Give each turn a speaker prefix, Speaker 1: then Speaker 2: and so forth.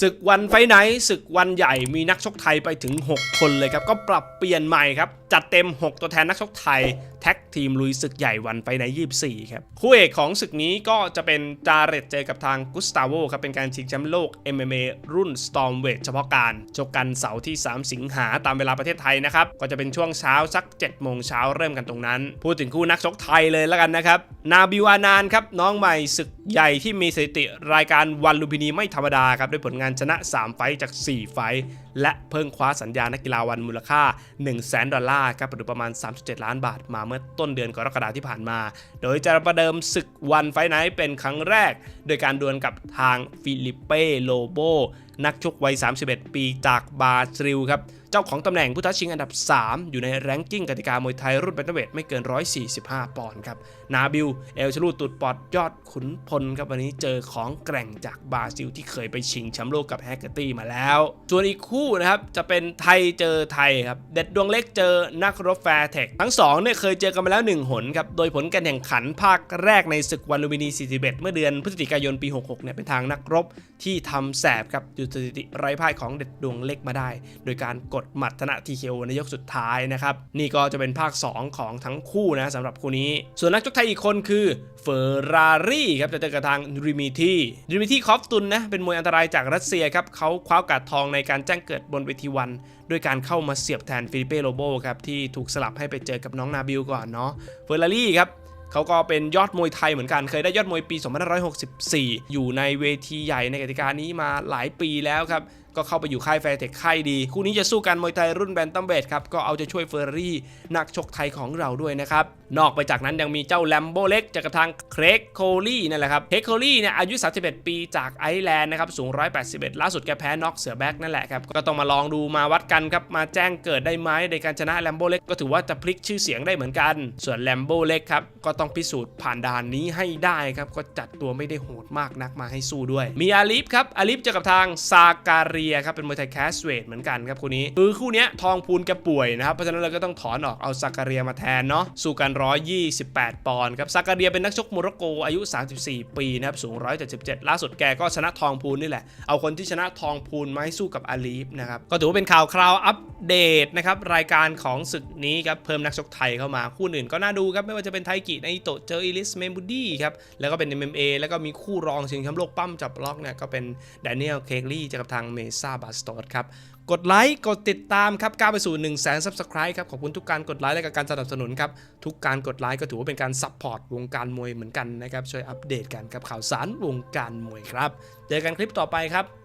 Speaker 1: ศึกวันไฟไหนท์ศึกวันใหญ่มีนักชกไทยไปถึง 6 คนเลยครับ ก็ปรับเปลี่ยนใหม่ครับ จัดเต็ม 6 ตัวแทนนักชกไทย แท็กทีมลุยศึกใหญ่วันไฟไหนท์24 ครับ คู่เอกของศึกนี้ก็จะเป็นจาเรตเจอกับทางกุสตาโวครับ เป็นการชิงแชมป์โลก MMA รุ่น Stormweight เฉพาะการชกกันเสาร์ที่ 3 สิงหาตามเวลาประเทศไทยนะครับก็จะเป็นช่วงเช้าสัก7โมงเช้าเริ่มกันตรงนั้น พูดถึงคู่นักชกไทยเลยแล้วกันนะครับนาบิวานานครับน้องใหม่ศึกใหญ่ที่มีสถิติรายการวันลุมพินีไม่ธรรมดาครับด้วยผลงานชนะ 3 ไฟจาก 4 ไฟ และเพิ่งคว้าสัญญานักกีฬาวันมูลค่า 1 0 0 0 0แสนดอลลาร์ครับหรือประมาณ 37 ล้านบาทมาเมื่อต้นเดือนกรกฎาคมที่ผ่านมา โดยจะประเดิมศึกวันไฟไนท์เป็นครั้งแรก โดยการดวลกับทางฟิลิปเป้โลโบ นักชกวัย 31 ปีจากบราซิลครับ เจ้าของตำแหน่งผู้ท้าชิงอันดับ 3 อยู่ในแรงกิ้งกติกามวยไทยรุ่นแบนเทเวทไม่เกิน 145 ปอนด์ครับ นาบิล เอลชลูตุดปอดยอดขุนพลครับวันนี้เจอของแกร่งจากบราซิลที่เคยไปชิงแชมป์โลกกับแฮกเกอร์ตี้มาแล้ว ส่วนอีกคู่นะครับจะเป็นไทยเจอไทยครับ เด็ดดวงเล็กเจอนักรบแฟร์เทคทั้งสองเนี่ยเคยเจอกันมาแล้ว 1 หนครับ โดยผลการแข่งขันภาคแรกในศึกวันลูมินี 41 เมื่อเดือนพฤศจิกายนปี 66 เนี่ยเป็นทางนักรบที่ทำแสบครับอยู่สถิติไร้พ่ายของเด็ดดวงเล็กมาได้ โดยการกดหมัดชนะทีเคในยกสุดท้ายนะครับนี่ก็จะเป็นภาค 2 ของทั้งคู่นะสำหรับคู่นี้ ส่วนนักชกไทยอีกคนคือเฟอร์รารี่ครับจะเจอกับทางริมิทีริมิทีคอฟตุนนะเป็นมวยอันตรายจากรัสเซียครับเขาคว้าโอกาสทองในการแจ้งเกิดบนเวทีวันด้วยการเข้ามาเสียบแทนฟิลิเป้โลโบครับที่ถูกสลับให้ไปเจอกับน้องนาบิลก่อนเนาะเฟอร์รารี่ครับ เขาก็เป็นยอดมวยไทยเหมือนกัน เคยได้ยอดมวยปี 2564 อยู่ในเวทีใหญ่ในกติกานี้มาหลายปีแล้วครับ ก็เข้าไปอยู่ค่ายแฟร์เทคค่ายดี คู่นี้จะสู้กันมวยไทยรุ่นแบนตัมเบทครับ ก็เอาจะช่วยเฟอร์รี่นักชกไทยของเราด้วยนะครับ นอกไปจากนั้นยังมีเจ้าแลมโบเล็กจากทางเครกโคลี่นั่นแหละครับเครกโคลี่เนี่ยอายุ 31 ปีจากไอร์แลนด์นะครับสูง 181 ล่าสุดแกแพ้น็อกเสือแบ็กนั่นแหละครับก็ต้องมาลองดูมาวัดกันครับมาแจ้งเกิดได้ไหมในการชนะแลมโบเล็กก็ถือว่าจะพลิกชื่อเสียงได้เหมือนกัน ส่วนแลมโบเล็กครับก็ต้องพิสูจน์ผ่านด่านนี้ให้ได้ครับก็จัดตัวไม่ได้โหดมากนักมาให้สู้ด้วย มีอาลีฟครับอาลีฟจอกับทางซาการียครับเป็นมวยไทยแคสเวทเหมือนกันครับคู่นี้คือคู่นี้ทองพูนแกป่วยนะครับเพราะฉะนั้นเราก็ต้องถอนออกเอาซาการียมาแทนเนาะสู้กัน 128 ปอนด์ครับซาการียเป็นนักชกโมร็อกโกอายุ 34 ปีนะครับสูง 177 ล่าสุดแกก็ชนะทองพูนนี่แหละเอาคนที่ชนะทองพูนมาให้สู้กับอาลีฟนะครับก็ถือว่าเป็นข่าวคราวอัป เดตนะครับรายการของศึกนี้ครับเพิ่มนักชกไทยเข้ามาคู่อื่นก็น่าดูครับไม่ว่าจะเป็นไทกิไนโตเจออิลิสเมมบูดี้ครับแล้วก็เป็น MMA แล้วก็มีคู่รองชิงแชมป์โลกปั้มจับล็อกเนี่ยก็เป็นแดเนียลเคกลี่จอกับทางเมซ่าบาสตอสครับกดไลค์กดติดตามครับก้าวไปสู่1 0 0 0 0แสนซับสไครต์ครับขอบคุณทุกการกดไลค์และการสนับสนุนครับทุกการกดไลค์ก็ถือว่าเป็นการซัพพอร์ตวงการมวยเหมือนกันนะครับช่วยอัปเดตกันกับข่าวสารวงการมวยครับเจอกันคลิปต่อไปครับ